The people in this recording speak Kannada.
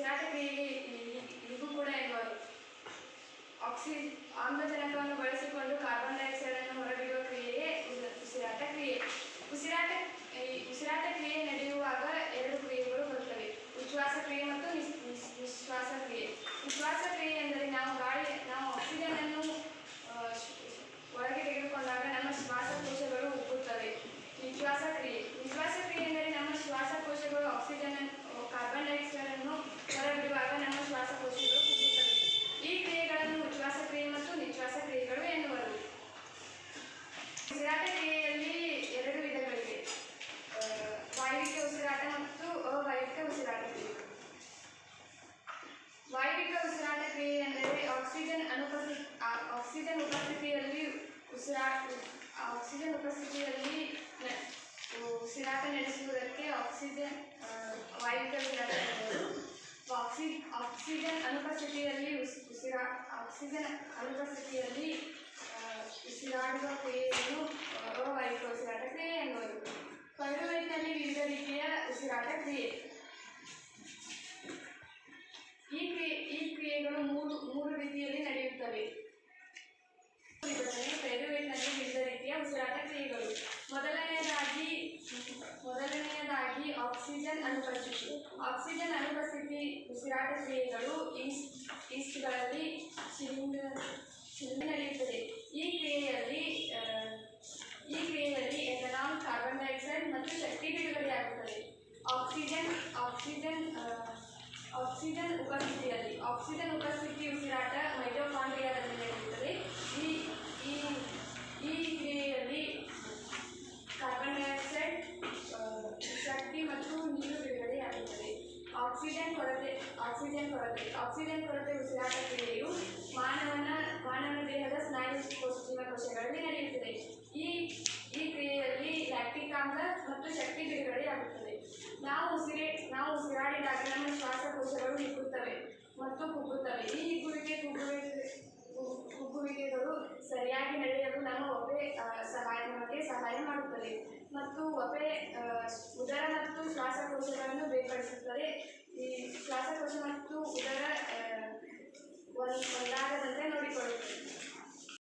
ಉಸಿರಾಟ ಕ್ರಿಯೆಗೆ ಇದು ಕೂಡ ಎನ್ನುವರು ಆಕ್ಸಿ ಆಮ್ಲಜನಕವನ್ನು ಬಳಸಿಕೊಂಡು ಕಾರ್ಬನ್ ಡೈಆಕ್ಸೈಡ್ ಅನ್ನು ಹೊರಬಿಡುವ ಕ್ರಿಯೆಯೇ ಉಸ- ಉಸಿರಾಟ ಕ್ರಿಯೆ. ಉಸಿರಾಟ ಉಸಿರಾಟ ಕ್ರಿಯೆ ನಡೆಯುವಾಗ ಎರಡು ಕ್ರಿಯೆಗಳು ಬರುತ್ತವೆ. ಉಚ್ಛ್ವಾಸ ಕ್ರಿಯೆ ಮತ್ತು ನಿಶ್ವಾಸ ಕ್ರಿಯೆ. ಉಚ್ಛ್ವಾಸ ಕ್ರಿಯೆ ಎಂದರೆ ನಾವು ಗಾಳಿ ನಾವು ಆಕ್ಸಿಜನ್ ಅನ್ನು ಒಳಗೆ ತೆಗೆದುಕೊಂಡಾಗ ನಮ್ಮ ಶ್ವಾಸಕೋಶಗಳು ಉಬ್ಬುತ್ತವೆ. ನಿಶ್ವಾಸ ಕ್ರಿಯೆ. ನಿಶ್ವಾಸ ಕ್ರಿಯೆ ಎಂದರೆ ನಮ್ಮ ಶ್ವಾಸಕೋಶಗಳು ಆಕ್ಸಿಜನ್ ಕಾರ್ಬನ್ ಡೈಆಕ್ಸೈಡ್ ಅನ್ನು ಹೊರಬಿಡುವಾಗ ನಮ್ಮ ಶ್ವಾಸಕೋಶಗಳು ಕುಗ್ಗುತ್ತವೆ. ಈ ಕ್ರಿಯೆಗಳನ್ನು ಉಚ್ಛ್ವಾಸ ಕ್ರಿಯೆ ಮತ್ತು ನಿಶ್ವಾಸ ಕ್ರಿಯೆಗಳು ಎನ್ನುವರು. ಉಸಿರಾಟ ಕ್ರಿಯೆಯಲ್ಲಿ ಎರಡು ವಿಧಗಳಿವೆ. ವಾಯುವಿಕ ಉಸಿರಾಟ ಮತ್ತು ಅವಾಯುವಿಕ ಉಸಿರಾಟ ಕ್ರಿಯೆ. ವಾಯುವಿಕ ಉಸಿರಾಟ ಕ್ರಿಯೆ ಎಂದರೆ ಆಕ್ಸಿಜನ್ ಅನುಪಸ್ಥಿತಿ ಆಕ್ಸಿಜನ್ ಉಪಸ್ಥಿತಿಯಲ್ಲಿ ಉಸಿರಾಟ ಆಕ್ಸಿಜನ್ ಉಪಸ್ಥಿತಿಯಲ್ಲಿ ನ- ಉಸಿರಾಟ ನಡೆಸುವುದಕ್ಕೆ ಆಕ್ಸಿಜನ್ ಆ, ವಾಯುವಿಕ ಉಸಿರಾಟ ಎನ್ನುವರು. ಆಕ್ಸಿ ಆಕ್ಸಿಜನ್ ಅನುಪಸ್ಥಿತಿಯಲ್ಲಿ ಉಸ್- ಉಸಿರಾ ಆಕ್ಸಿಜನ್ ಅನುಪಸ್ಥಿತಿಯಲ್ಲಿ ಆ, ಉಸಿರಾಡುವ ಕ್ರಿಯೆಯನ್ನು ಆ, ಅವಾಯುವಿಕ ಉಸಿರಾಟ ಕ್ರಿಯೆ ಎನ್ನುವರು ಪೈರುವೇಟ್ನಲ್ಲಿ ವಿವಿಧ ರೀತಿಯ ಉಸಿರಾಟ ಕ್ರಿಯೆ ಈ ಕ್ರಿಯೆ ಈ ಕ್ರಿಯೆಗಳು ಮೂರು ಮೂರು ರೀತಿಯಲ್ಲಿ ನಡೆಯುತ್ತವೆ ಮೊದಲನೆಯದಾಗಿ ಆಕ್ಸಿಜನ್ ಅನುಪಸ್ಥಿತಿ ಆಕ್ಸಿಜನ್ ಅನುಪಸ್ಥಿತಿ ಉಸಿರಾಟ ಕ್ರಿಯೆಗಳು ಈಸ್ಟ್ ಈಸ್ಟ್ಗಳಲ್ಲಿ ಸಿಲಿಂಡರ್ ಸಿಲಿಂಡರ್ ನಡೆಯುತ್ತದೆ ಈ ಕ್ರಿಯೆಯಲ್ಲಿ ಆ, ಈ ಕ್ರಿಯೆಯಲ್ಲಿ ಎಥನಾಲ್ ಕಾರ್ಬನ್ ಡೈಆಕ್ಸೈಡ್ ಮತ್ತು ಶಕ್ತಿ ಬಿಡುಗಡೆಯಾಗುತ್ತದೆ ಆಕ್ಸಿಜನ್ ಆಕ್ಸಿಜನ್ ಆ, ಆಕ್ಸಿಜನ್ ಉಪಸ್ಥಿತಿಯಲ್ಲಿ ಆಕ್ಸಿಜನ್ ಉಪಸ್ಥಿತಿ ಉಸಿರಾಟ ಮೈಟೋಕಾಂಡ್ರಿಯಾದಲ್ಲಿ ನಡೆಯುತ್ತದೆ ಈ ಈ ಈ ಕ್ರಿಯೆಯಲ್ಲಿ ಕಾರ್ಬನ್ ಡೈಆಕ್ಸೈಡ್ ಆ, ಶಕ್ತಿ ಮತ್ತು ನೀರು ಬಿಡುಗಡೆಯಾಗುತ್ತದೆ ಆಕ್ಸಿಜನ್ ಕೊರತೆ ಆಕ್ಸಿಜನ್ ಕೊರತೆ ಆಕ್ಸಿಜನ್ ಕೊರತೆ ಉಸಿರಾಟ ಕ್ರಿಯೆಯು ಮಾನವನ ಮಾನವನ ದೇಹದ ಸ್ನಾಯು ಕೋಶ ಜೀವಕೋಶಗಳಲ್ಲಿ ನಡೆಯುತ್ತದೆ. ಈ ಈ ಕ್ರಿಯೆಯಲ್ಲಿ ಲ್ಯಾಕ್ಟಿಕ್ ಆಮ್ಲ ಮತ್ತು ಶಕ್ತಿ ಬಿಡುಗಡೆಯಾಗುತ್ತದೆ ನಾವು ಉಸಿರೇ ನಾವು ಉಸಿರಾಡಿದಾಗ ನಮ್ಮ ಶ್ವಾಸಕೋಶಗಳು ಹಿಗ್ಗುತ್ತವೆ ಮತ್ತು ಕುಗ್ಗುತ್ತವೆ. ಈ ಹಿಗ್ಗುವಿಕೆ ಕುಗ್ಗುವಿಕೆ ಕುಗ್ಗು- ಕುಗ್ಗುವಿಕೆಗಳು ಸರಿಯಾಗಿ ನಡೆಯಲು ನಮ್ಮ ಆ, ಸಹಾಯ ಸಹಾಯ ಮಾಡುತ್ತದೆ. ಮತ್ತು ಒಪೆ